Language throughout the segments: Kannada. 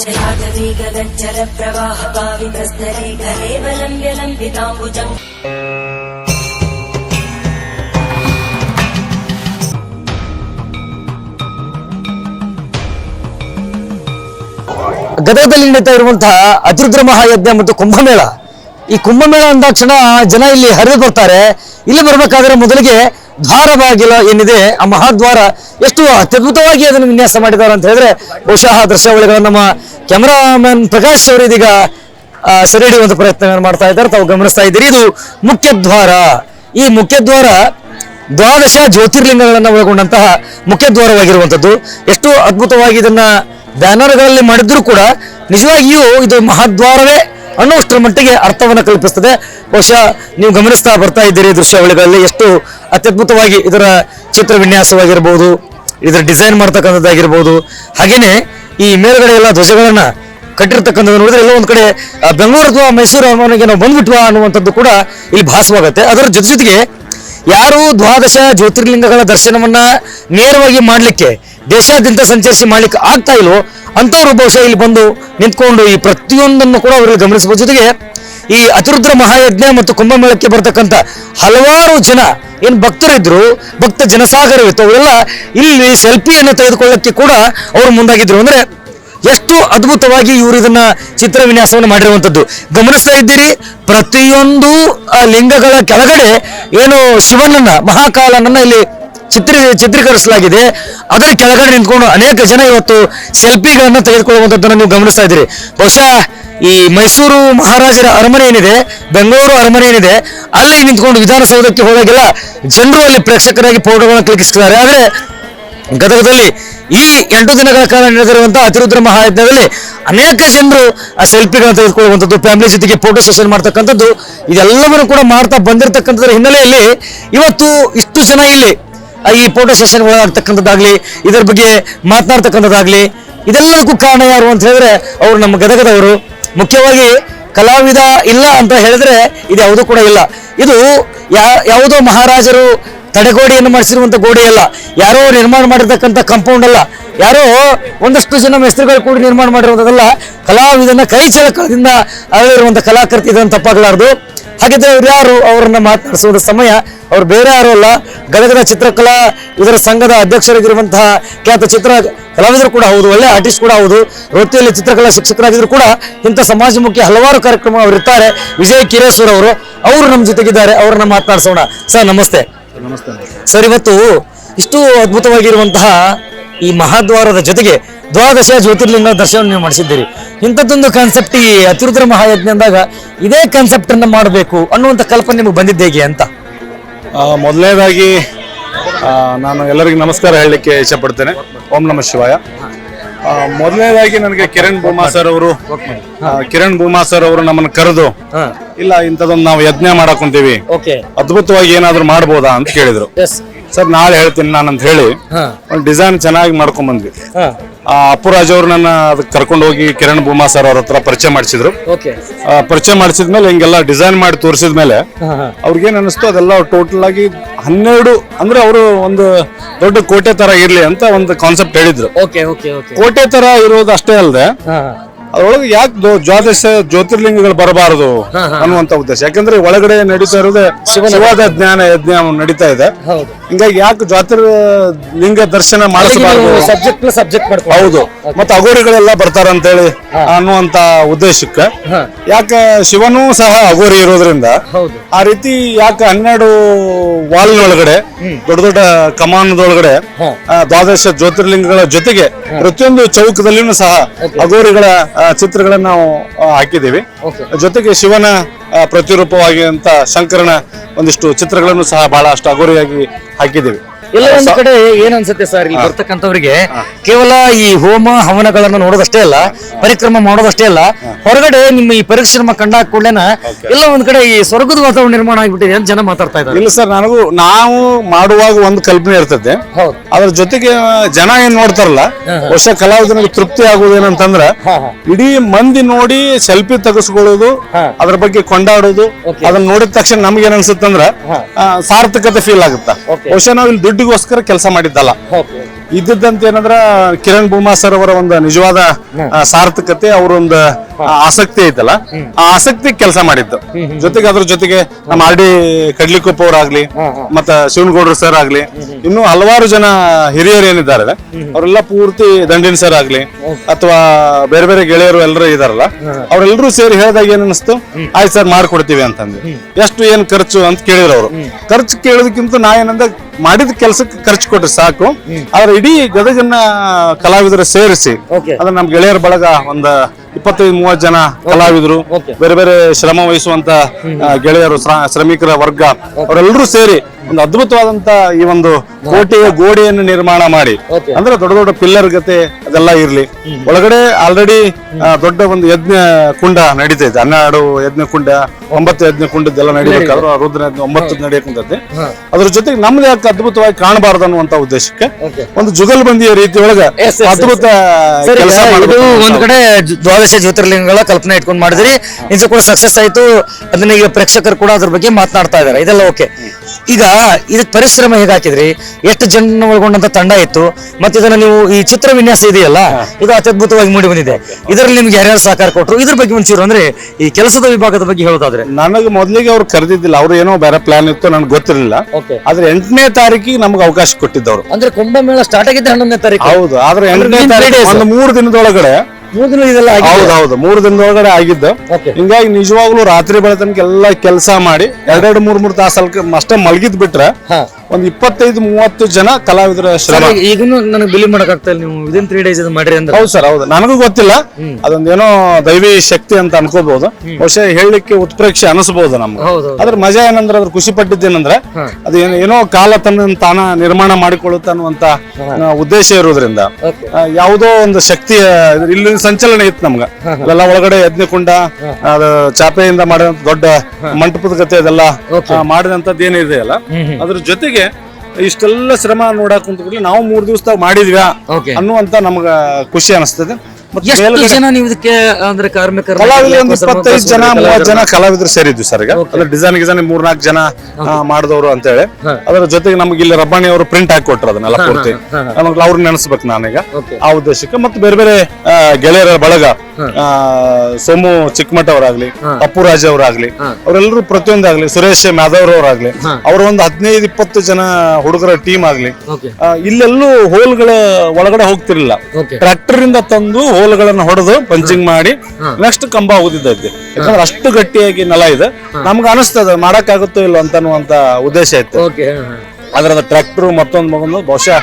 जलाटवीगगज्जर प्रवाह पावितस्तरे कलेवलम्ब्य लम्बिताम्बुजम् ಗದಗದಲ್ಲಿ ನಡೀತಾ ಇರುವಂತಹ ಅತಿರುದ್ರ ಮಹಾಯಜ್ಞ ಮತ್ತು ಕುಂಭಮೇಳ ಈ ಕುಂಭಮೇಳ ಅಂದಾಕ್ಷಣ ಜನ ಇಲ್ಲಿ ಹರಿದು ಬರ್ತಾರೆ ಇಲ್ಲಿ ಬರ್ಬೇಕಾದ್ರೆ ಮೊದಲಿಗೆ ದ್ವಾರ ಬಾಗಿಲ ಏನಿದೆ, ಆ ಮಹಾದ್ವಾರ ಎಷ್ಟು ಅತ್ಯದ್ಭುತವಾಗಿ ಅದನ್ನು ವಿನ್ಯಾಸ ಮಾಡಿದ್ದಾರೆ ಅಂತ ಹೇಳಿದ್ರೆ, ಬಹುಶಃ ಆ ದೃಶ್ಯಾವಳಿಗಳನ್ನು ನಮ್ಮ ಕ್ಯಾಮರಾಮನ್ ಪ್ರಕಾಶ್ ಅವರು ಇದೀಗ ಸೆರೆ ಹಿಡಿಯುವಂತ ಪ್ರಯತ್ನವನ್ನು ಮಾಡ್ತಾ ಇದ್ದಾರೆ. ತಾವು ಗಮನಿಸ್ತಾ ಇದ್ದೀರಿ, ಇದು ಮುಖ್ಯ ದ್ವಾರ ಈ ಮುಖ್ಯ ದ್ವಾರ ದ್ವಾದಶ ಜ್ಯೋತಿರ್ಲಿಂಗಗಳನ್ನು ಒಳಗೊಂಡಂತಹ ಮುಖ್ಯದ್ವಾರವಾಗಿರುವಂಥದ್ದು. ಎಷ್ಟು ಅದ್ಭುತವಾಗಿ ಇದನ್ನ ಬ್ಯಾನರ್ಗಳಲ್ಲಿ ಮಾಡಿದ್ರು ಕೂಡ ನಿಜವಾಗಿಯೂ ಇದು ಮಹಾದ್ವಾರವೇ ಅನ್ನೋಷ್ಟರ ಮಟ್ಟಿಗೆ ಅರ್ಥವನ್ನು ಕಲ್ಪಿಸ್ತದೆ. ಬಹುಶಃ ನೀವು ಗಮನಿಸ್ತಾ ಬರ್ತಾ ಇದ್ದೀರಿ ದೃಶ್ಯಾವಳಿಗಳಲ್ಲಿ ಎಷ್ಟು ಅತ್ಯದ್ಭುತವಾಗಿ ಇದರ ಚಿತ್ರ ವಿನ್ಯಾಸವಾಗಿರ್ಬೋದು, ಇದರ ಡಿಸೈನ್ ಮಾಡ್ತಕ್ಕಂಥದ್ದಾಗಿರ್ಬೋದು. ಹಾಗೇನೆ ಈ ಮೇಲ್ಗಡೆ ಎಲ್ಲ ಧ್ವಜಗಳನ್ನ ಕಟ್ಟಿರ್ತಕ್ಕಂಥದ್ದು ನೋಡಿದ್ರೆ ಎಲ್ಲ ಒಂದ್ ಕಡೆ ಬೆಂಗಳೂರು ಅಥವಾ ಮೈಸೂರು ಅನ್ನೋನಿಗೆ ನಾವು ಬಂದ್ಬಿಟ್ವಾ ಅನ್ನುವಂಥದ್ದು ಕೂಡ ಇಲ್ಲಿ ಭಾಸವಾಗುತ್ತೆ. ಅದರ ಜೊತೆ ಜೊತೆಗೆ ಯಾರು ದ್ವಾದಶ ಜ್ಯೋತಿರ್ಲಿಂಗಗಳ ದರ್ಶನವನ್ನ ನೇರವಾಗಿ ಮಾಡಲಿಕ್ಕೆ ದೇಶಾದ್ಯಂತ ಸಂಚರಿಸಿ ಮಾಡ್ಲಿಕ್ಕೆ ಆಗ್ತಾ ಇಲ್ವೋ ಅಂತವ್ರು ಬಹುಶಃ ಇಲ್ಲಿ ಬಂದು ನಿಂತ್ಕೊಂಡು ಈ ಪ್ರತಿಯೊಂದನ್ನು ಕೂಡ ಅವರಲ್ಲಿ ಗಮನಿಸುವ ಜೊತೆಗೆ ಈ ಅತಿರುದ್ರ ಮಹಾಯಜ್ಞ ಮತ್ತು ಕುಂಭಮೇಳಕ್ಕೆ ಬರ್ತಕ್ಕಂಥ ಹಲವಾರು ಜನ, ಏನು ಭಕ್ತರಿದ್ರು ಭಕ್ತ ಜನಸಾಗರವಿತ್ತು, ಅವರೆಲ್ಲ ಇಲ್ಲಿ ಸೆಲ್ಫಿಯನ್ನು ತೆಗೆದುಕೊಳ್ಳಕ್ಕೆ ಕೂಡ ಅವರು ಮುಂದಾಗಿದ್ರು. ಅಂದ್ರೆ ಎಷ್ಟು ಅದ್ಭುತವಾಗಿ ಇವರು ಇದನ್ನ ಚಿತ್ರ ವಿನ್ಯಾಸವನ್ನು ಮಾಡಿರುವಂತದ್ದು ಗಮನಿಸ್ತಾ ಇದ್ದೀರಿ ಪ್ರತಿಯೊಂದು ಲಿಂಗಗಳ ಕೆಳಗಡೆ ಏನು ಶಿವನನ್ನ, ಮಹಾಕಾಲನನ್ನ ಇಲ್ಲಿ ಚಿತ್ರ, ಚಿತ್ರೀಕರಿಸಲಾಗಿದೆ. ಅದರ ಕೆಳಗಡೆ ನಿಂತ್ಕೊಂಡು ಅನೇಕ ಜನ ಇವತ್ತು ಸೆಲ್ಫಿಗಳನ್ನ ತೆಗೆದುಕೊಳ್ಳುವಂಥದ್ದನ್ನು ನೀವು ಗಮನಿಸ್ತಾ ಇದ್ದೀರಿ ಬಹುಶಃ ಈ ಮೈಸೂರು ಮಹಾರಾಜರ ಅರಮನೆ ಏನಿದೆ, ಬೆಂಗಳೂರು ಅರಮನೆ ಏನಿದೆ, ಅಲ್ಲಿ ನಿಂತ್ಕೊಂಡು ವಿಧಾನಸೌಧಕ್ಕೆ ಹೋದಾಗೆಲ್ಲ ಜನರು ಅಲ್ಲಿ ಪ್ರೇಕ್ಷಕರಾಗಿ ಫೋಟೋಗಳನ್ನು ಕ್ಲಿಕ್ಕಿಸ್ತಿದ್ದಾರೆ. ಆದ್ರೆ ಗದಗದಲ್ಲಿ ಈ ಎಂಟು ದಿನಗಳ ಕಾಲ ನಡೆದಿರುವಂತಹ ಅತಿರುದ್ರ ಮಹಾಯಜ್ಞದಲ್ಲಿ ಅನೇಕ ಜನರು ಆ ಸೆಲ್ಫಿಗಳನ್ನು ತೆಗೆದುಕೊಳ್ಳುವಂಥದ್ದು ಫ್ಯಾಮಿಲಿ ಜೊತೆಗೆ ಫೋಟೋ ಸೆಷನ್ ಮಾಡ್ತಕ್ಕಂಥದ್ದು, ಇದೆಲ್ಲವನ್ನು ಕೂಡ ಮಾಡ್ತಾ ಬಂದಿರತಕ್ಕಂಥದ್ರ ಹಿನ್ನೆಲೆಯಲ್ಲಿ ಇವತ್ತು ಇಷ್ಟು ಜನ ಇಲ್ಲಿ ಈ ಫೋಟೋ ಸೆಷನ್ ಒಳಗಾಗ್ತಕ್ಕಂಥದ್ದಾಗ್ಲಿ, ಇದರ ಬಗ್ಗೆ ಮಾತನಾಡ್ತಕ್ಕಂಥದ್ದಾಗ್ಲಿ, ಇದೆಲ್ಲದಕ್ಕೂ ಕಾರಣ ಯಾರು ಅಂತ ಹೇಳಿದ್ರೆ ಅವರು ನಮ್ಮ ಗದಗದವರು. ಮುಖ್ಯವಾಗಿ ಕಲಾವಿದ ಇಲ್ಲ ಅಂತ ಹೇಳಿದ್ರೆ ಇದು ಯಾವುದೂ ಕೂಡ ಇಲ್ಲ. ಇದು ಯಾವುದೋ ಮಹಾರಾಜರು ತಡೆಗೋಡೆಯನ್ನು ಮಾಡಿಸಿರುವಂತ ಗೋಡೆ ಅಲ್ಲ ಯಾರೋ ನಿರ್ಮಾಣ ಮಾಡಿರ್ತಕ್ಕಂಥ ಕಾಂಪೌಂಡ್ ಅಲ್ಲ, ಯಾರೋ ಒಂದಷ್ಟು ಜನ ಮೇಸ್ತ್ರಿಗಳು ಕೂಡಿ ನಿರ್ಮಾಣ ಮಾಡಿರುವಂಥದ್ದಲ್ಲ ಕಲಾವಿದನ ಕೈ ಚಳಕದಿಂದ ಅರಳಿರುವಂಥ ಕಲಾಕೃತಿ ಇದನ್ನು ತಪ್ಪಾಗಲಾರದು. ಹಾಗಿದ್ರೆ ಅವ್ರು ಯಾರು? ಅವರನ್ನ ಮಾತನಾಡಿಸುವ ಸಮಯ ಅವ್ರು ಬೇರೆ ಯಾರು ಅಲ್ಲ. ಗದಗದ ಚಿತ್ರಕಲಾ, ಇದರ ಸಂಘದ ಅಧ್ಯಕ್ಷರಾಗಿರುವಂತಹ ಖ್ಯಾತ ಚಿತ್ರ ಕಲಾವಿದರು ಕೂಡ ಹೌದು, ಒಳ್ಳೆ ಆರ್ಟಿಸ್ಟ್ ಕೂಡ ಹೌದು. ವೃತ್ತಿಯಲ್ಲಿ ಚಿತ್ರಕಲಾ ಶಿಕ್ಷಕರಾಗಿದ್ರು ಕೂಡ ಇಂಥ ಸಮಾಜಮುಖಿ ಹಲವಾರು ಕಾರ್ಯಕ್ರಮ ಅವರಿರ್ತಾರೆ. ವಿಜಯ್ ಕಿರೇಶ್ವರ್ ಅವರು ಅವರು ನಮ್ಮ ಜೊತೆಗಿದ್ದಾರೆ, ಅವ್ರನ್ನ ಮಾತನಾಡಿಸೋಣ. ಸರ್, ನಮಸ್ತೆ. ನಮಸ್ತೆ ಸರ್ ಇವತ್ತು ಇಷ್ಟು ಅದ್ಭುತವಾಗಿರುವಂತಹ ಈ ಮಹಾದ್ವಾರದ ಜೊತೆಗೆ ದ್ವಾದಶ ಜ್ಯೋತಿರ್ಲಿಂಗ ದರ್ಶನ ನೀವು ಮಾಡಿಸಿದ್ದೀರಿ. ಇಂಥದ್ದೊಂದು ಕಾನ್ಸೆಪ್ಟ್ ಈ ಅತಿರುದ್ರ ಮಹಾಯಜ್ಞ ಅಂದಾಗ ಇದೇ ಕಾನ್ಸೆಪ್ಟ್ ಅನ್ನ ಮಾಡಬೇಕು ಅನ್ನುವಂಥ ಕಲ್ಪನೆ ನಿಮಗೆ ಬಂದಿದ್ದ ಹೇಗೆ ಅಂತ? ಮೊದಲನೇದಾಗಿ ನಾನು ಎಲ್ಲರಿಗೂ ನಮಸ್ಕಾರ ಹೇಳಲಿಕ್ಕೆ ಇಷ್ಟಪಡ್ತೇನೆ. ಓಂ ನಮಃ ಶಿವಾಯ. ಮೊದಲನೇದಾಗಿ ನನಗೆ ಕಿರಣ್ ಭೂಮಾ ಸರ್ ಅವರು ಕಿರಣ್ ಭೂಮಾ ಸರ್ ಅವರು ನಮ್ಮನ್ನ ಕರೆದು ಇಲ್ಲ ಇಂಥದೊಂದು ನಾವು ಯಜ್ಞ ಮಾಡಕ್ ಕುಂತೀವಿ. ಅದ್ಭುತವಾಗಿ ಏನಾದ್ರು ಮಾಡ್ಬೋದಾ ಅಂತ ಕೇಳಿದ್ರು. ಸರ್ ನಾಳೆ ಹೇಳ್ತೀನಿ ನಾನು ಅಂತ ಹೇಳಿ ಒಂದು ಡಿಸೈನ್ ಚೆನ್ನಾಗಿ ಮಾಡ್ಕೊಂಡ್ ಬಂದ್ವಿ. ಆ, ಅಪ್ಪುರಾಜ್ ಅವರು ನನ್ನ ಅದಕ್ಕೆ ಕರ್ಕೊಂಡು ಹೋಗಿ ಕಿರಣ್ ಭೂಮಾ ಸರ್ ಅವ್ರ ಹತ್ರ ಪರಿಚಯ ಮಾಡಿಸಿದ್ರು. ಪರಿಚಯ ಮಾಡಿಸಿದ್ಮೇಲೆ ಹಿಂಗೆಲ್ಲ ಡಿಸೈನ್ ಮಾಡಿ ತೋರಿಸಿದ ಮೇಲೆ ಅವ್ರಿಗೇನ್ ಅನಿಸ್ತು ಅದೆಲ್ಲ ಟೋಟಲ್ ಆಗಿ ಹನ್ನೆರಡು ಅಂದ್ರೆ ಅವರು ಒಂದು ದೊಡ್ಡ ಕೋಟೆ ತರ ಇರ್ಲಿ ಅಂತ ಒಂದು ಕಾನ್ಸೆಪ್ಟ್ ಹೇಳಿದ್ರು. ಕೋಟೆ ತರ ಇರೋದು ಅಷ್ಟೇ ಅಲ್ಲದೆ ಅದ್ರೊಳಗೆ ಯಾಕೆ ದ್ವಾದಶ ಜ್ಯೋತಿರ್ಲಿಂಗಗಳು ಬರಬಾರದು ಅನ್ನುವಂತ ಉದ್ದೇಶ. ಯಾಕಂದ್ರೆ ಒಳಗಡೆ ನಡೀತಾ ಇರೋದೇ ಶಿವದ ಜ್ಞಾನ ಯಜ್ಞ ನಡೀತಾ ಇದೆ. ಹಿಂಗಾಗಿ ಯಾಕೆ ಜ್ಯೋತಿರ್ಲಿಂಗ ದರ್ಶನ ಮಾಡಿಸಬಾರದು? ಸಬ್ಜೆಕ್ಟ್ ಸಬ್ಜೆಕ್ಟ್ ಹೌದು. ಮತ್ತೆ ಅಗೋರಿಗಳೆಲ್ಲ ಬರ್ತಾರ ಅಂತೇಳಿ ಅನ್ನುವಂತ ಉದ್ದೇಶಕ್ಕೆ. ಯಾಕೆ ಶಿವನೂ ಸಹ ಅಗೋರಿ ಇರೋದ್ರಿಂದ ಆ ರೀತಿ ಯಾಕೆ ಹನ್ನೆರಡು ವಾಲ್ನೊಳಗಡೆ ಒಳಗಡೆ ದೊಡ್ಡ ದೊಡ್ಡ ಕಮಾನದೊಳಗಡೆ ದ್ವಾದಶ ಜ್ಯೋತಿರ್ಲಿಂಗಗಳ ಜೊತೆಗೆ ಪ್ರತಿಯೊಂದು ಚೌಕದಲ್ಲಿನೂ ಸಹ ಅಗೋರಿಗಳ ಚಿತ್ರಗಳನ್ನ ನಾವು ಹಾಕಿದ್ದೀವಿ. ಜೊತೆಗೆ ಶಿವನ ಪ್ರತಿರೂಪವಾಗಿ ಅಂತ ಶಂಕರನ ಒಂದಿಷ್ಟು ಚಿತ್ರಗಳನ್ನು ಸಹ ಬಹಳಷ್ಟು ಅಗೋರಿಯಾಗಿ ಹಾಕಿದ್ದೀವಿ. ಎಲ್ಲ ಒಂದು ಕಡೆ ಏನ್ ಅನ್ಸುತ್ತೆ ಸರ್ ಇಲ್ಲಿ ಬರ್ತಕ್ಕಂಥವ್ರಿಗೆ ಕೇವಲ ಈ ಹೋಮ ಹವನಗಳನ್ನ ನೋಡೋದಷ್ಟೇ ಅಲ್ಲ ಪರಿಕ್ರಮ ಮಾಡೋದಷ್ಟೇ ಅಲ್ಲ ಹೊರಗಡೆ ನಿಮ್ಮ ಈ ಪರಿಶ್ರಮ ಕಂಡಾಗ ಕೂಡಲೇನ ಎಲ್ಲ ಒಂದ್ ಕಡೆ ಈ ಸ್ವರ್ಗದ ವಾತಾವರಣ ನಿರ್ಮಾಣ ಆಗ್ಬಿಟ್ಟಿದೆ ಅಂತ ಜನ ಮಾತಾಡ್ತಾ ಇದ್ದಾರೆ. ಇಲ್ಲ ಸರ್ ನನಗೂ ನಾವು ಮಾಡುವಾಗ ಒಂದು ಕಲ್ಪನೆ ಇರ್ತದೆ. ಅದ್ರ ಜೊತೆಗೆ ಜನ ಏನ್ ನೋಡ್ತಾರಲ್ಲ ವರ್ಷ ಕಲಾವಿದನಿಗೆ ತೃಪ್ತಿ ಹಾ ಇಡೀ ಮಂದಿ ನೋಡಿ ಸೆಲ್ಫಿ ತೆಗೆಸ್ಕೊಳ್ಳೋದು. ಅದ್ರ ಬಗ್ಗೆ ಕೊಂಡಾಡೋದು ಅದನ್ನ ನೋಡಿದ ತಕ್ಷಣ ನಮ್ಗೆ ಏನ್ ಅನ್ಸುತ್ತಂದ್ರ ಸಾರ್ಥಕತೆ ಫೀಲ್ ಆಗುತ್ತಾ? ವರ್ಷ ನಾವು ಇಲ್ಲಿ ದುಡ್ಡಿಗೋಸ್ಕರ ಕೆಲಸ ಮಾಡಿದ್ದಲ್ಲ. ಇದ್ದಂತ ಏನಂದ್ರ ಕಿರಣ್ ಭೂಮಾ ಸರ್ ಅವರ ಒಂದು ನಿಜವಾದ ಸಾರ್ಥಕತೆ ಅವರೊಂದು ಆಸಕ್ತಿ ಐತಲ್ಲ ಆ ಆಸಕ್ತಿ ಕೆಲಸ ಮಾಡಿದ್ದು. ಜೊತೆಗೆ ಅದ್ರ ಜೊತೆಗೆ ನಮ್ಮ ಆರ್ ಡಿ ಕಡ್ಲಿಕೊಪ್ಪ ಅವರಾಗ್ಲಿ ಮತ್ತ ಶಿವನಗೌಡ್ರ ಸರ್ ಆಗ್ಲಿ ಇನ್ನು ಹಲವಾರು ಜನ ಹಿರಿಯರು ಏನಿದ್ದಾರೆ ಅವರೆಲ್ಲ ಪೂರ್ತಿ ದಂಡಿನ ಸರ್ ಆಗ್ಲಿ ಅಥವಾ ಬೇರೆ ಬೇರೆ ಗೆಳೆಯರು ಎಲ್ಲರೂ ಇದಾರಲ್ಲ ಅವರೆಲ್ಲರೂ ಸೇರಿ ಹೇಳಿದಾಗ ಏನ್ ಅನಿಸ್ತು ಆಯ್ತು ಸರ್ ಮಾಡ್ಕೊಡ್ತೀವಿ ಅಂತಂದ್ರೆ ಎಷ್ಟು ಏನ್ ಖರ್ಚು ಅಂತ ಕೇಳಿದ್ರು ಅವರು. ಖರ್ಚು ಕೇಳೋದಕ್ಕಿಂತ ನಾ ಏನಂದ ಮಾಡಿದ ಕೆಲಸಕ್ಕೆ ಖರ್ಚು ಕೊಟ್ರೆ ಸಾಕು ಆದ್ರೆ ಇಡೀ ಗದಗನ್ನ ಕಲಾವಿದರು ಸೇರಿಸಿ. ಅಂದ್ರೆ ನಮ್ ಗೆಳೆಯರ ಬಳಗ ಒಂದ ಇಪ್ಪತ್ತೈದು ಮೂವತ್ತು ಜನ ಕಲಾವಿದರು. ಬೇರೆ ಬೇರೆ ಶ್ರಮ ವಹಿಸುವಂತ ಗೆಳೆಯರು ಶ್ರ- ಶ್ರಮಿಕರ ವರ್ಗ ಅವರೆಲ್ಲರೂ ಸೇರಿ ಒಂದು ಅದ್ಭುತವಾದಂತ ಈ ಒಂದು ಕೋಟೆಯ ಗೋಡೆಯನ್ನು ನಿರ್ಮಾಣ ಮಾಡಿ. ಅಂದ್ರೆ ದೊಡ್ಡ ದೊಡ್ಡ ಪಿಲ್ಲರ್ ಗತೆ ಅದೆಲ್ಲ ಇರ್ಲಿ. ಒಳಗಡೆ ಆಲ್ರೆಡಿ ದೊಡ್ಡ ಒಂದು ಯಜ್ಞ ಕುಂಡ ನಡೀತೈತೆ ಹನ್ನೆರಡು ಯಜ್ಞ ಕುಂಡ ಒಂಬತ್ತು ಯಜ್ಞ ಕುಂಡದ್ದೆಲ್ಲ ನಡೀಬೇಕಾದ್ರೂ ರುದ್ರ ಯಜ್ಞ ಒಂಬತ್ತು ನಡೆಯಕ್ಕಂತದ್ದೆ ಅದ್ರ ಜೊತೆಗೆ ನಮ್ದು ಯಾಕೆ ಅದ್ಭುತವಾಗಿ ಕಾಣಬಾರ್ದು ಅನ್ನುವಂತ ಉದ್ದೇಶಕ್ಕೆ ಒಂದು ಒಂದು ಜುಗಲ್ಬಂದಿಯ ರೀತಿ ಒಳಗ. ಅದ್ಭುತ ಕೆಲಸ ಒಂದ್ ಕಡೆ ದ್ವಾದಶ ಜ್ಯೋತಿರ್ಲಿಂಗಗಳ ಕಲ್ಪನೆ ಇಟ್ಕೊಂಡು ಮಾಡಿದ್ರಿ. ಇದು ಕೂಡ ಸಕ್ಸಸ್ ಆಯ್ತು. ಅದನ್ನ ಈಗ ಪ್ರೇಕ್ಷಕರು ಕೂಡ ಅದ್ರ ಬಗ್ಗೆ ಮಾತನಾಡ್ತಾ ಇದಾರೆ ಇದೆಲ್ಲ ಓಕೆ ಈಗ ಇದಕ್ ಪರಿಶ್ರಮ ಹೇಗೆ ಹಾಕಿದ್ರಿ? ಎಷ್ಟು ಜನ ಒಳಗೊಂಡಂತ ತಂಡ ಇತ್ತು ಮತ್ತೆ ಇದನ್ನ ನೀವು ಈ ಚಿತ್ರ ವಿನ್ಯಾಸ ಇದೆಯಲ್ಲ ಇದು ಅತ್ಯದ್ಭುತವಾಗಿ ಮೂಡಿ ಬಂದಿದೆ. ಇದರಲ್ಲಿ ನಿಮ್ಗೆ ಯಾರ್ಯಾರು ಸಹಕಾರ ಕೊಟ್ಟರು ಇದ್ರ ಬಗ್ಗೆ ಒಂಚೂರು ಅಂದ್ರೆ ಈ ಕೆಲಸದ ವಿಭಾಗದ ಬಗ್ಗೆ ಹೇಳೋದಾದ್ರೆ. ನನಗೆ ಮೊದಲಿಗೆ ಅವ್ರು ಕರೆದಿದ್ದಿಲ್ಲ ಅವ್ರು ಏನೋ ಬೇರೆ ಪ್ಲಾನ್ ಇತ್ತು ನನ್ಗೆ ಗೊತ್ತಿರಲಿಲ್ಲ. ಆದ್ರೆ ಎಂಟನೇ ತಾರೀಕಿಗೆ ನಮ್ಗೆ ಅವಕಾಶ ಕೊಟ್ಟಿದ್ದವ್ರು. ಅಂದ್ರೆ ಕುಂಭಮೇಳ ಸ್ಟಾರ್ಟ್ ಆಗಿದ್ದೆ ಹನ್ನೊಂದನೇ ತಾರೀಕು. ಹೌದು ಆದ್ರೆ ಎಂಟನೇ ತಾರೀಕು ಒಂದು ಮೂರು ದಿನದೊಳಗಡೆ ಮೂರು ದಿನ ಇದೆಲ್ಲ ಹೌದು ಹೌದು. ಮೂರು ದಿನದೊಳಗಡೆ ಆಗಿದ್ದು. ಹಿಂಗಾಗಿ ನಿಜವಾಗ್ಲೂ ರಾತ್ರಿ ಬೆಳತನಕ ಎಲ್ಲ ಕೆಲಸ ಮಾಡಿ ಎರಡೆರಡು ಮೂರ್ ಮೂರ್ ತಾಸು ಅಷ್ಟೇ ಮಲಗಿದ್ ಬಿಟ್ರೆ ಒಂದ್ ಇಪ್ಪತ್ತೈದು ಮೂವತ್ತು ಜನ ಕಲಾವಿದರ ಶ್ರಮ. ಈಗನು ನನಗೆ ಬಿಲಿ ಮಾಡಕ್ ಆಗ್ತಾ ಇಲ್ಲ ನೀವು ವಿದಿನ್ ತ್ರೀ ಡೇಸ್ ಇದು ಮಾಡ್ರಿ ಅಂತ ಹೌದು ಸರ್ ಹೌದು. ನನಗೂ ಗೊತ್ತಿಲ್ಲ. ಅದೊಂದೇನೋ ದೈವಿ ಶಕ್ತಿ ಅಂತ ಅನ್ಕೋಬಹುದು. ಬಹುಶಃ ಹೇಳಲಿಕ್ಕೆ ಉತ್ಪ್ರೇಕ್ಷೆ ಅನಿಸಬಹುದು ನಮ್ಗೆ. ಅದ್ರ ಮಜಾ ಏನಂದ್ರೆ ಅದ್ರ ಖುಷಿ ಪಟ್ಟಿದ್ದೇನಂದ್ರೆ ಅದು ಏನೋ ಕಾಲ ತನ್ನ ತಾನ ನಿರ್ಮಾಣ ಮಾಡಿಕೊಳ್ಳುತ್ತೆ ಅನ್ನುವಂತ ಉದ್ದೇಶ ಇರೋದ್ರಿಂದ. ಯಾವುದೋ ಒಂದು ಶಕ್ತಿಯ ಇಲ್ಲಿ ಸಂಚಲನ ಇತ್ತು ನಮ್ಗ. ಅಲ್ಲೆಲ್ಲ ಒಳಗಡೆ ಯಜ್ಞಕುಂಡ ಅದು ಚಾಪೆಯಿಂದ ಮಾಡಿದಂತ ದೊಡ್ಡ ಮಂಟಪದ ಕತೆ ಅದೆಲ್ಲ ಮಾಡಿದಂತದ್ದು ಏನಿದೆ ಅಲ್ಲ ಅದ್ರ ಜೊತೆಗೆ ಇಷ್ಟೆಲ್ಲ ಶ್ರಮ ನೋಡಕ್ ಕುಂತ ನಾವು ಮೂರ್ ದಿವಸದಾಗ ಮಾಡಿದ್ವಿ. ಅನ್ನುವಂತ ನಮ್ಗ ಖುಷಿ ಅನಿಸ್ತದೆ ಎಷ್ಟು ಜನ ನೀವು ಇದಕ್ಕೆ ಅಂದ್ರೆ ಕಾರ್ಮಿಕರು ಕಲಾವಿದರು ಒಂದು ಇಪ್ಪತ್ತೈದು ಜನ ಮೂವತ್ತು ಜನ ಕಲಾವಿದರು? ಸೇರಿದ್ವಿ ಸರ್ ಈಗ. ಅದ್ರ ಡಿಸೈನ್ ಗಿಸೈನ್ ಮೂರ್ನಾಲ್ಕು ಜನ ಮಾಡಿದವರು ಅಂತ ಹೇಳಿ ಅದರ ಜೊತೆಗೆ ನಮ್ಗೆ ಇಲ್ಲಿ ರಬ್ಬಾಣಿ ಅವರು ಪ್ರಿಂಟ್ ಹಾಕಿ ಕೊಟ್ರು ಅದನ್ನೆಲ್ಲ ಪೂರ್ತಿ. ನಮಗೆ ಅವ್ರನ್ನ ನೆನೆಸ್ಬೇಕು ನಾನೀಗ. ಆ ಉದ್ದೇಶಕ್ಕೆ. ಮತ್ತೆ ಬೇರೆ ಬೇರೆ ಗೆಳೆಯರ ಬಳಗ ಆ, ಸೋಮು ಚಿಕ್ಕಮಠ ಅವರಾಗ್ಲಿ ಅಪ್ಪು ರಾಜ ಅವರಾಗ್ಲಿ ಅವರೆಲ್ಲರೂ ಪ್ರತಿಯೊಂದಾಗ್ಲಿ ಸುರೇಶ್ ಮಾಧವ್ ಅವರಾಗ್ಲಿ ಅವ್ರ ಒಂದು ಹದಿನೈದು ಇಪ್ಪತ್ತು ಜನ ಹುಡುಗರ ಟೀಮ್ ಆಗ್ಲಿ ಇಲ್ಲೆಲ್ಲೂ ಹೋಲ್ಗಳ ಒಳಗಡೆ ಹೋಗ್ತಿರ್ಲಿಲ್ಲ. ಟ್ರ್ಯಾಕ್ಟರ್ ಇಂದ ತಂದು ಹೋಲ್ಗಳನ್ನ ಹೊಡೆದು ಪಂಚಿಂಗ್ ಮಾಡಿ ನೆಕ್ಸ್ಟ್ ಕಂಬ ಹೋಗಿದ್ದೈತಿ ಯಾಕಂದ್ರೆ ಅಷ್ಟು ಗಟ್ಟಿಯಾಗಿ ನೆಲ ಇದೆ. ನಮ್ಗೆ ಅನಿಸ್ತದ ಮಾಡಕ್ಕಾಗುತ್ತೋ ಇಲ್ಲ ಅಂತ ಉದ್ದೇಶ ಇತ್ತು. ಓಕೆ ಅದ್ರ ಟ್ರ್ಯಾಕ್ಟರ್ ಮತ್ತೊಂದು ಮಗೊಂದು ಬಹುಶಃ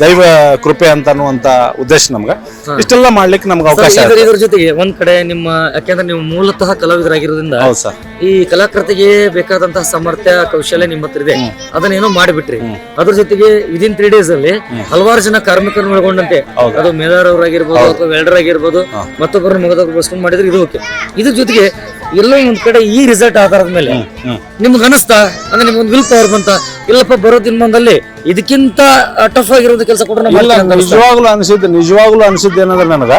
ದೈವ ಕೃಪೆ ಅಂತ ಅನ್ನುವಂತ ಉದ್ದೇಶ ನಮ್ಗೆ. ಇಷ್ಟೆಲ್ಲ ಮಾಡ್ಲಿಕ್ಕೆ ನಮ್ಗೆ ಅವಕಾಶ ಇದ್ರ ಆಯ್ತು ಇದ್ರ ಜೊತೆಗೆ ಒಂದ್ ಕಡೆ ನಿಮ್ಮ ಯಾಕೆಂದ್ರೆ ನೀವು ಮೂಲತಃ ಕಲಾವಿದರಾಗಿರೋದ್ರಿಂದ ಹೌದು ಸರ್. ಈ ಕಲಾಕೃತಿಗೆ ಬೇಕಾದಂತಹ ಸಾಮರ್ಥ್ಯ ಕೌಶಲ್ಯ ನಿಮ್ಮ ಹತ್ರ ಇದೆ. ಅದನ್ನೇನೋ ಮಾಡಿಬಿಟ್ರಿ. ಅದ್ರ ಜೊತೆಗೆ ವಿದಿನ್ ತ್ರೀ ಡೇಸ್ ಅಲ್ಲಿ ಹಲವಾರು ಜನ ಕಾರ್ಮಿಕರನ್ನು ಒಳಗೊಂಡಂತೆ. ಅದು ಮೇದಾರ್ ಅವರಾಗಿರ್ಬೋದು ಅಥವಾ ವೆಲ್ಡರ್ ಆಗಿರ್ಬೋದು ಮತ್ತೊಬ್ಬರನ್ನ ಮಗದವ್ರು ಬಳಸ್ಕೊಂಡು ಮಾಡಿದ್ರೆ ಇದು ಓಕೆ ಇದ್ರ ಜೊತೆಗೆ ಎಲ್ಲೋ ಒಂದ್ ಕಡೆ ಈ ರಿಸಲ್ಟ್ ಆಧಾರದ ಮೇಲೆ ನಿಮ್ಗೆ ಅನಿಸ್ತಾ? ಅಂದ್ರೆ ನಿಮ್ಗೊಂದು ವಿಲ್ ಪವರ್ ಬಂತ? ಇಲ್ಲಪ್ಪ ಬರೋ ದಿನದಲ್ಲಿ ಇದಕ್ಕಿಂತ ಟಫ್ ಆಗಿರೋದು ಕೆಲಸ ಕೊಟ್ಟರೆ ನಿಜವಾಗ್ಲೂ ಅನ್ಸಿದ್ದು ನಿಜವಾಗ್ಲೂ ಅನ್ಸಿದ್ದು ಏನಂದ್ರೆ ನನಗ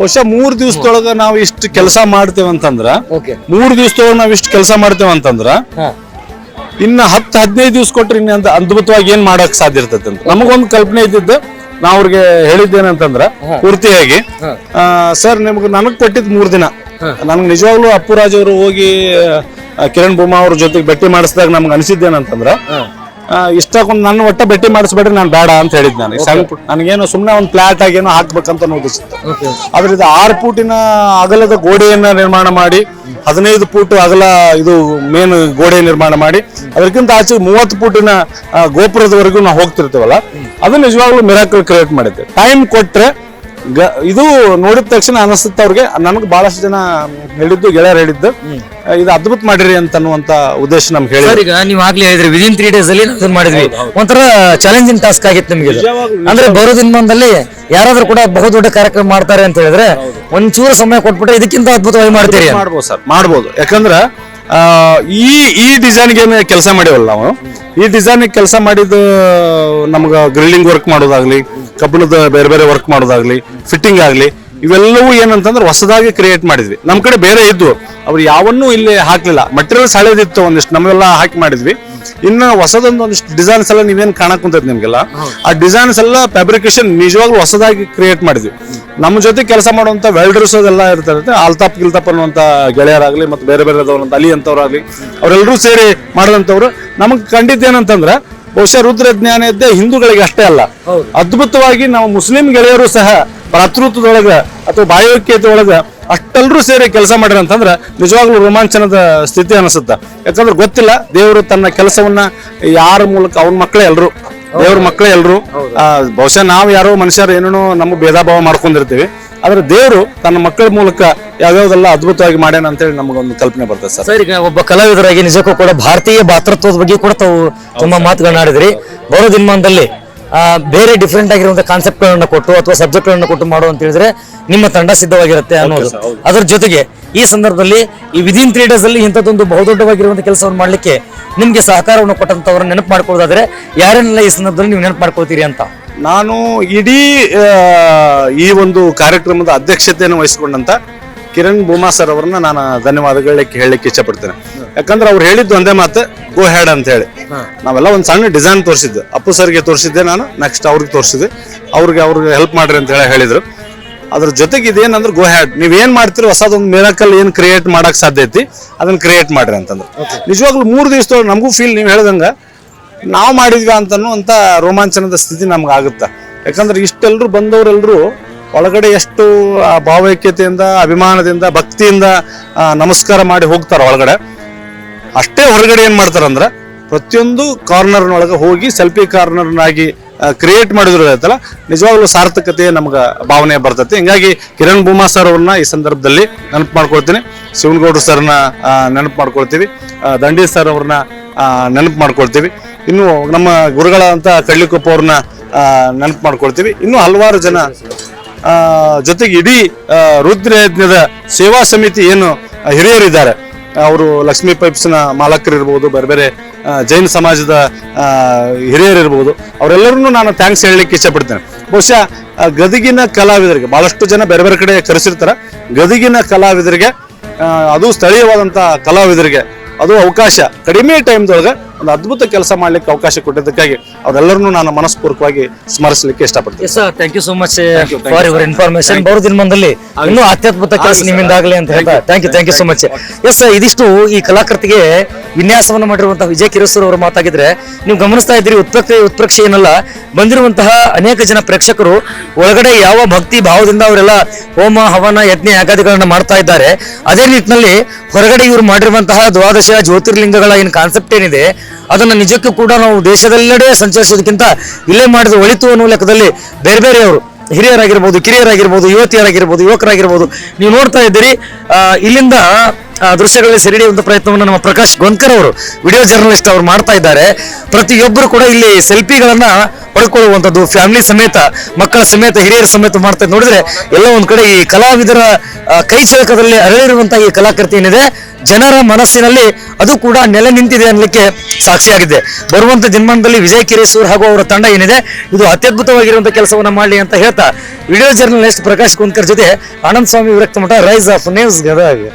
ವರ್ಷ ಮೂರ್ ದಿವಸದೊಳಗ ನಾವು ಇಷ್ಟ ಕೆಲಸ ಮಾಡ್ತೇವೆ ಅಂತಂದ್ರ ಮೂರ್ ದಿವಸದೊಳಗ ನಾವ್ ಇಷ್ಟ ಕೆಲಸ ಮಾಡ್ತೇವೆ ಅಂತಂದ್ರ ಇನ್ನ ಹತ್ತು ಹದಿನೈದು ದಿವಸ ಕೊಟ್ರಿ ಇನ್ನ ಅದ್ಭುತವಾಗಿ ಏನ್ ಮಾಡಕ್ ಸಾಧ್ಯ ಇರ್ತೈತೆ ಅಂತ. ನಮಗೊಂದು ಕಲ್ಪನೆ ಇದ್ದಿದ್ದು ನಾ ಅವ್ರಿಗೆ ಹೇಳಿದ್ದೇನಂತಂದ್ರ ಪೂರ್ತಿಯಾಗಿ ಸರ್ ನಿಮ್ಗೆ ನನಗ್ ಕೊಟ್ಟಿದ್ ಮೂರ್ ದಿನ. ನನ್ಗೆ ನಿಜವಾಗ್ಲೂ ಅಪ್ಪುರಾಜ್ ಅವರು ಹೋಗಿ ಕಿರಣ್ ಭೂಮಾ ಅವ್ರ ಜೊತೆಗೆ ಭೇಟಿ ಮಾಡಿಸಿದಾಗ ನಮ್ಗೆ ಅನಿಸಿದ್ದೇನಂತಂದ್ರ ಇಷ್ಟಕ್ಕೊಂದು ನನ್ನ ಒಟ್ಟ ಭೇಟಿ ಮಾಡಿಸ್ಬೇಡ್ರಿ ನಾನು ಬೇಡ ಅಂತ ಹೇಳಿದ್ ನಾನು. ನನಗೇನು ಸಣ್ಣ ಸುಮ್ಮನೆ ಒಂದು ಫ್ಲಾಟ್ ಆಗೇನೋ ಹಾಕ್ಬೇಕಂತ ನೋಡಿಸುತ್ತೆ ಆದ್ರೆ ಇದು ಆರು ಫೂಟಿನ ಅಗಲದ ಗೋಡೆಯನ್ನ ನಿರ್ಮಾಣ ಮಾಡಿ ಹದಿನೈದು ಫೂಟ್ ಅಗಲ ಇದು ಮೇನ್ ಗೋಡೆ ನಿರ್ಮಾಣ ಮಾಡಿ ಅದಕ್ಕಿಂತ ಆಚೆ ಮೂವತ್ತು ಫೂಟಿನ ಗೋಪುರದವರೆಗೂ ನಾವು ಹೋಗ್ತಿರ್ತೇವಲ್ಲ ಅದು ನಿಜವಾಗ್ಲೂ ಮಿರಾಕಲ್ ಕ್ರಿಯೇಟ್ ಮಾಡಿದ್ದೆ ಟೈಮ್ ಕೊಟ್ರೆ ಗ- ಇದು ನೋಡಿದ ತಕ್ಷಣ ಅನಿಸುತ್ತೆ ಅವ್ರಿಗೆ. ನನಗೆ ಬಹಳಷ್ಟು ಜನ ಹೇಳಿದ್ದು ಗೆಳೆಯರು ಹೇಳಿದ್ದು. ಇದು ಅದ್ಭುತ ಮಾಡಿರಿ ಅಂತ ಅನ್ನುವಂತ ಉದ್ದೇಶ ನಮ್ಗೆ ಹೇಳಿ ಈಗ ನೀವು ಆಗ್ಲಿ ಹೇಳಿದ್ರಿ ವಿದಿನ್ ತ್ರೀ ಡೇಸ್ ಅಲ್ಲಿ ನಾವು ಮಾಡಿದ್ವಿ. ಒಂಥರ ಚಾಲೆಂಜಿಂಗ್ ಟಾಸ್ಕ್ ಆಗಿತ್ತು ನಿಮಗೆ. ಅಂದ್ರೆ ಬರೋ ದಿನದಲ್ಲಿ ಯಾರಾದ್ರೂ ಕೂಡ ಬಹುದೊಡ್ಡ ಕಾರ್ಯಕ್ರಮ ಮಾಡ್ತಾರೆ ಅಂತ ಹೇಳಿದ್ರೆ ಒಂಚೂರು ಸಮಯ ಕೊಟ್ಬಿಟ್ಟು ಇದಕ್ಕಿಂತ ಅದ್ಭುತವಾಗಿ ಮಾಡ್ತೀರಿ. ಮಾಡ್ಬೋದು ಸರ್. ಮಾಡ್ಬೋದು. ಯಾಕಂದ್ರ ಈ ಈ ಡಿಸೈನ್ಗೆ ಕೆಲಸ ಮಾಡಿವಲ್ಲ ನಾವು ಈ ಡಿಸೈನ್ ಕೆಲಸ ಮಾಡಿದ್ದು ನಮ್ಗೆ ಗ್ರಿಲ್ಲಿಂಗ್ ವರ್ಕ್ ಮಾಡೋದಾಗ್ಲಿ, ಕಬ್ಬಿಣದ ಬೇರೆ ಬೇರೆ ವರ್ಕ್ ಮಾಡೋದಾಗ್ಲಿ ಫಿಟ್ಟಿಂಗ್ ಆಗಲಿ, ಇವೆಲ್ಲವೂ ಏನಂತಂದ್ರೆ ಹೊಸದಾಗಿ ಕ್ರಿಯೇಟ್ ಮಾಡಿದ್ವಿ. ನಮ್ಮ ಕಡೆ ಬೇರೆ ಇದ್ವು. ಅವ್ರು ಯಾವನ್ನೂ ಇಲ್ಲಿ ಹಾಕ್ಲಿಲ್ಲ. ಮಟೀರಿಯಲ್ಸ್ ಹಳೇದಿತ್ತು ಒಂದಿಷ್ಟು ನಮ್ಮೆಲ್ಲ ಹಾಕಿ ಮಾಡಿದ್ವಿ. ಇನ್ನು ಹೊಸದೊಂದು ಒಂದಿಷ್ಟು ಡಿಸೈನ್ಸ್ ಎಲ್ಲ ನೀವೇನ್ ಕಾಣಕ್ ಕುಂತೈತಿ ನಿಮ್ಗೆಲ್ಲ? ಆ ಡಿಸೈನ್ಸ್ ಎಲ್ಲ ಫ್ಯಾಬ್ರಿಕೇಶನ್ ನಿಜವಾಗ್ಲೂ ಹೊಸದಾಗಿ ಕ್ರಿಯೇಟ್ ಮಾಡಿದ್ವಿ. ನಮ್ಮ ಜೊತೆ ಕೆಲಸ ಮಾಡುವಂತ ವೆಲ್ಡರ್ಸ್ ಅದೆಲ್ಲ ಇರ್ತಾರೆ ಆಲ್ತಾಪ್ ಗಿಲ್ತಾಪ್ ಅನ್ನುವಂತ ಗೆಳೆಯರಾಗ್ಲಿ ಮತ್ತೆ ಬೇರೆ ಬೇರೆ ಅಲಿ ಅಂತವ್ರಾಗ್ಲಿ ಅವರೆಲ್ಲರೂ ಸೇರಿ ಮಾಡಿದಂಥವ್ರು. ನಮಗೆ ಕಂಡಿದ್ದು ಏನಂತಂದ್ರೆ ಬಹುಶಃ ರುದ್ರ ಜ್ಞಾನ ಇದ್ದೇ ಹಿಂದೂಗಳಿಗೆ ಅಷ್ಟೇ ಅಲ್ಲ. ಅದ್ಭುತವಾಗಿ ನಾವು ಮುಸ್ಲಿಂ ಗೆಳೆಯರು ಸಹ ಭ್ರಾತೃತ್ವದೊಳಗ ಅಥವಾ ಬಾಯೋಕ್ಯತೆ ಒಳಗ ಅಷ್ಟೆಲ್ಲರೂ ಸೇರಿ ಕೆಲಸ ಮಾಡ್ಯಾರ ಅಂತಂದ್ರೆ ನಿಜವಾಗ್ಲೂ ರೋಮಾಂಚನದ ಸ್ಥಿತಿ ಅನಿಸುತ್ತೆ. ಯಾಕಂದ್ರೆ ಗೊತ್ತಿಲ್ಲ ದೇವರು ತನ್ನ ಕೆಲಸವನ್ನ ಯಾರ ಮೂಲಕ ಅವನ ಮಕ್ಕಳೇ ಎಲ್ಲರೂ ದೇವ್ರ ಮಕ್ಕಳೇ ಎಲ್ಲರೂ ಬಹುಶಃ ನಾವು ಯಾರೋ ಮನುಷ್ಯರು ಏನೇನೋ ನಮ್ಮ ಭೇದ ಭಾವ ಮಾಡ್ಕೊಂಡಿರ್ತೀವಿ. ಆದ್ರೆ ದೇವರು ತನ್ನ ಮಕ್ಕಳ ಮೂಲಕ ಯಾವ್ಯಾವ್ದೆಲ್ಲ ಅದ್ಭುತವಾಗಿ ಮಾಡ್ಯಾನ ಅಂತೇಳಿ ನಮಗೊಂದು ಕಲ್ಪನೆ ಬರ್ತದೆ ಸರ್. ಸರಿ ಒಬ್ಬ ಕಲಾವಿದರಾಗಿ ನಿಜಕ್ಕೂ ಕೂಡ ಭಾರತೀಯ ಭಾತೃತ್ವದ ಬಗ್ಗೆ ಕೂಡ ತಾವು ತುಂಬಾ ಮಾತುಗಳನ್ನಾಡಿದ್ರಿ. ಬರೋ ದಿನಮಾನದಲ್ಲಿ ಬೇರೆ ಡಿಫ್ರೆಂಟ್ ಆಗಿರುವಂತಹ ಕಾನ್ಸೆಪ್ಟ್ ಗಳನ್ನ ಕೊಟ್ಟು ಅಥವಾ ಸಬ್ಜೆಕ್ಟ್ ಗಳನ್ನ ಕೊಟ್ಟು ಮಾಡು ಅಂತ ಹೇಳಿದ್ರೆ ನಿಮ್ಮ ತಂಡ ಸಿದ್ಧವಾಗಿರುತ್ತೆ ಅನ್ನೋದು. ಅದರ ಜೊತೆಗೆ ಈ ಸಂದರ್ಭದಲ್ಲಿ ಈ ವಿದಿನ್ ತ್ರೀ ಡೇಸ್ ಅಲ್ಲಿ ಇಂಥದ್ದೊಂದು ಬಹುದೊಡ್ಡವಾಗಿರುವಂತಹ ಕೆಲಸವನ್ನು ಮಾಡಲಿಕ್ಕೆ ನಿಮ್ಗೆ ಸಹಕಾರವನ್ನು ಕೊಟ್ಟಂತವ್ರ ನೆನಪು ಮಾಡ್ಕೊಳ್ಳೋದಾದ್ರೆ ಯಾರನ್ನೆಲ್ಲ ಈ ಸಂದರ್ಭದಲ್ಲಿ ನೀವು ನೆನಪು ಮಾಡ್ಕೊಳ್ತೀರಿ ಅಂತ? ನಾನು ಇಡೀ ಈ ಒಂದು ಕಾರ್ಯಕ್ರಮದ ಅಧ್ಯಕ್ಷತೆಯನ್ನು ವಹಿಸಿಕೊಂಡಂತ ಕಿರಣ್ ಭೂಮಾ ಸರ್ ಅವ್ರನ್ನ ನಾನು ಧನ್ಯವಾದಗಳಕ್ಕೆ ಹೇಳಲಿಕ್ಕೆ ಇಷ್ಟಪಡ್ತೇನೆ. ಯಾಕಂದ್ರೆ ಅವ್ರು ಹೇಳಿದ್ದು ಒಂದೇ ಮಾತು ಗೋ ಹ್ಯಾಡ್ ಅಂತ ಹೇಳಿ. ನಾವೆಲ್ಲ ಒಂದು ಸಣ್ಣ ಡಿಸೈನ್ ತೋರಿಸಿದ್ದೆ ಅಪ್ಪು ಸರ್ಗೆ ತೋರಿಸಿದ್ದೆ ನಾನು ನೆಕ್ಸ್ಟ್ ಅವ್ರಿಗೆ ತೋರಿಸಿದ್ದೆ ಅವ್ರಿಗೆ ಅವ್ರಿಗೆ ಹೆಲ್ಪ್ ಮಾಡ್ರಿ ಅಂತ ಹೇಳಿ ಹೇಳಿದ್ರು. ಅದ್ರ ಜೊತೆಗೆ ಇದೇನಂದ್ರೆ ಗೋ ಹ್ಯಾಡ್ ನೀವ್ ಏನ್ ಮಾಡ್ತೀರಿ ಹೊಸದೊಂದು ಮಿರಾಕಲ್ ಏನ್ ಕ್ರಿಯೇಟ್ ಮಾಡಕ್ ಸಾಧ್ಯ ಐತಿ ಅದನ್ನ ಕ್ರಿಯೇಟ್ ಮಾಡ್ರಿ ಅಂತಂದ್ರೆ. ನಿಜವಾಗ್ಲೂ ಮೂರು ದಿವಸ ನಮಗೂ ಫೀಲ್ ನೀವು ಹೇಳ್ದಂಗ ನಾವು ಮಾಡಿದ್ವಿ ಅಂತನೂ ಅಂತ ರೋಮಾಂಚನದ ಸ್ಥಿತಿ ನಮ್ಗೆ ಆಗುತ್ತೆ? ಯಾಕಂದ್ರೆ ಇಷ್ಟೆಲ್ಲರೂ ಬಂದವರೆಲ್ಲರೂ ಒಳಗಡೆ ಎಷ್ಟು, ಆ, ಭಾವೈಕ್ಯತೆಯಿಂದ, ಅಭಿಮಾನದಿಂದ, ಭಕ್ತಿಯಿಂದ ನಮಸ್ಕಾರ ಮಾಡಿ ಹೋಗ್ತಾರೆ ಒಳಗಡೆ, ಅಷ್ಟೇ ಹೊರಗಡೆ ಏನ್ ಮಾಡ್ತಾರಂದ್ರ, ಪ್ರತಿಯೊಂದು ಕಾರ್ನರ್ನೊಳಗೆ ಹೋಗಿ ಸೆಲ್ಫಿ ಕಾರ್ನರ್ನಾಗಿ ಕ್ರಿಯೇಟ್ ಮಾಡಿದ್ರು ಐತಲ್ಲ ನಿಜವಾಗ್ಲೂ ಸಾರ್ಥಕತೆ ನಮ್ಗೆ ಭಾವನೆ ಬರ್ತೈತಿ. ಹಿಂಗಾಗಿ ಕಿರಣ್ ಭೂಮಾ ಸರ್ ಅವ್ರನ್ನ ಈ ಸಂದರ್ಭದಲ್ಲಿ ನೆನಪು ಮಾಡ್ಕೊಳ್ತೀನಿ. ಶಿವನ್ಗೌಡ್ರು ಸರ್ನ ನೆನಪು ಮಾಡ್ಕೊಳ್ತೀವಿ. ದಂಡಿ ಸರ್ ಅವ್ರನ್ನ ನೆನಪು ಮಾಡ್ಕೊಳ್ತೀವಿ. ಇನ್ನು ನಮ್ಮ ಗುರುಗಳಂತ ಕಳ್ಳಿಕೊಪ್ಪ ಅವ್ರನ್ನ ನೆನಪು ಮಾಡ್ಕೊಳ್ತೀವಿ. ಇನ್ನು ಹಲವಾರು ಜನ ಜೊತೆಗೆ ಇಡೀ ರುದ್ರಯಜ್ಞದ ರುದ್ರ ಯಜ್ಞದ ಸೇವಾ ಸಮಿತಿ ಏನು ಹಿರಿಯರಿದ್ದಾರೆ. ಅವರು ಲಕ್ಷ್ಮೀ ಪೈಪ್ಸ್ನ ಮಾಲಕರಿರ್ಬೋದು ಬೇರೆ ಬೇರೆ ಆ, ಜೈನ ಸಮಾಜದ ಹಿರಿಯರು ಹಿರಿಯರಿರ್ಬೋದು. ಅವರೆಲ್ಲರನ್ನೂ ನಾನು ಥ್ಯಾಂಕ್ಸ್ ಹೇಳಲಿಕ್ಕೆ ಇಷ್ಟಪಡ್ತೇನೆ. ಬಹುಶಃ ಗದಗಿನ ಕಲಾವಿದರಿಗೆ ಬಹಳಷ್ಟು ಜನ ಬೇರೆ ಬೇರೆ ಕಡೆ ಕರೆಸಿರ್ತಾರೆ. ಗದಗಿನ ಕಲಾವಿದರಿಗೆ ಅದು ಸ್ಥಳೀಯವಾದಂಥ ಕಲಾವಿದರಿಗೆ ಅದು ಅವಕಾಶ ಕಡಿಮೆ ಟೈಮ್ದೊಳಗೆ ಒಂದು ಅದ್ಭುತ ಕೆಲಸ ಮಾಡ್ಲಿಕ್ಕೆ ಅವಕಾಶ ಕೊಟ್ಟಿದ್ದಕ್ಕಾಗಿ ಅವರೆಲ್ಲರನ್ನೂ ನಾನು ಮನಸ್ಪೂರ್ವಕವಾಗಿ ಸ್ಮರಿಸಲಿಕ್ಕೆ ಇಷ್ಟಪಡ್ತೀನಿ. Sir thank you so much for your information ಬರೋ ದಿನದಲ್ಲಿ ಇನ್ನೂ ಅತ್ಯದ್ಭುತ ಕೆಲಸ ನಿಮ್ಮಿಂದ ಆಗಲಿ ಅಂತ ಹೇಳ್ತಾ thank you thank you so much yes ಇದಿಷ್ಟು ಈ ಕಲಾಕೃತಿಗೆ ವಿನ್ಯಾಸವನ್ನು ಮಾಡಿರುವಂತಹ ವಿಜಯ ಕಿರೋಸರ್ ಅವರು ಮಾತಾಗಿದ್ರೆ ನೀವು ಗಮನಿಸ್ತಾ ಇದ್ದೀರಿ ಉತ್ಪ್ರಕ್ಷೆ ಉತ್ಪ್ರೇಕ್ಷೆ ಏನಲ್ಲ. ಬಂದಿರುವಂತಹ ಅನೇಕ ಜನ ಪ್ರೇಕ್ಷಕರು ಒಳಗಡೆ ಯಾವ ಭಕ್ತಿ ಭಾವದಿಂದ ಅವರೆಲ್ಲ ಹೋಮ ಹವನ ಯಜ್ಞ ಯಾಗಾದಿಗಳನ್ನ ಮಾಡ್ತಾ ಇದ್ದಾರೆ. ಅದೇ ನಿಟ್ಟಿನಲ್ಲಿ ಹೊರಗಡೆ ಇವರು ಮಾಡಿರುವಂತಹ ದ್ವಾದಶ ಜ್ಯೋತಿರ್ಲಿಂಗಗಳ ಏನು ಕಾನ್ಸೆಪ್ಟ್ ಏನಿದೆ ಅದನ್ನ ನಿಜಕ್ಕೂ ಕೂಡ ನಾವು ದೇಶದೆಲ್ಲೆಡೆ ಸಂಚರಿಸೋದಕ್ಕಿಂತ ಇಲ್ಲೇ ಮಾಡಿದ ಒಳಿತು ಅನ್ನೋ ಲೆಕ್ಕದಲ್ಲಿ ಬೇರೆ ಬೇರೆಯವರು ಹಿರಿಯರಾಗಿರ್ಬೋದು, ಕಿರಿಯರಾಗಿರ್ಬೋದು, ಯುವತಿಯರಾಗಿರ್ಬೋದು, ಯುವಕರಾಗಿರ್ಬೋದು, ನೀವು ನೋಡ್ತಾ ಇದ್ದೀರಿ. ಇಲ್ಲಿಂದ ದೃಶ್ಯಗಳಲ್ಲಿ ಸೆರೆ ಒಂದು ಪ್ರಯತ್ನವನ್ನು ನಮ್ಮ ಪ್ರಕಾಶ್ ಗೊಂದ್ಕರ್ ಅವರು, ವಿಡಿಯೋ ಜರ್ನಲಿಸ್ಟ್ ಅವರು ಮಾಡ್ತಾ ಇದ್ದಾರೆ. ಪ್ರತಿಯೊಬ್ಬರು ಕೂಡ ಇಲ್ಲಿ ಸೆಲ್ಫಿಗಳನ್ನ ಪಡ್ಕೊಳ್ಳುವಂಥದ್ದು. ಫ್ಯಾಮಿಲಿ ಸಮೇತ, ಮಕ್ಕಳ ಸಮೇತ, ಹಿರಿಯರ ಸಮೇತ ಮಾಡ್ತಾ ನೋಡಿದ್ರೆ ಎಲ್ಲ ಒಂದ್ ಕಡೆ ಈ ಕಲಾವಿದರ ಕೈ ಚಳಕದಲ್ಲಿ ಅರಳಿರುವಂತಹ ಈ ಕಲಾಕೃತಿ ಏನಿದೆ, ಜನರ ಮನಸ್ಸಿನಲ್ಲಿ ಅದು ಕೂಡ ನೆಲೆ ನಿಂತಿದೆ ಅನ್ನಲಿಕ್ಕೆ ಸಾಕ್ಷಿಯಾಗಿದೆ. ಬರುವಂತ ದಿನಮಾನದಲ್ಲಿ ವಿಜಯ್ ಕಿರೇಶ್ವರ್ ಹಾಗೂ ಅವರ ತಂಡ ಏನಿದೆ, ಇದು ಅತ್ಯದ್ಭುತವಾಗಿರುವಂತಹ ಕೆಲಸವನ್ನ ಮಾಡಲಿ ಅಂತ ಹೇಳ್ತಾ, ವಿಡಿಯೋ ಜರ್ನಲಿಸ್ಟ್ ಪ್ರಕಾಶ್ ಕುಂದ್ಕರ್ ಜೊತೆ ಆನಂದ್ ಸ್ವಾಮಿ ವಿರಕ್ತ ಮಠ ರೈಸ್ ಆಫ್ ನ್ಯೂಸ್ ಗದಗ.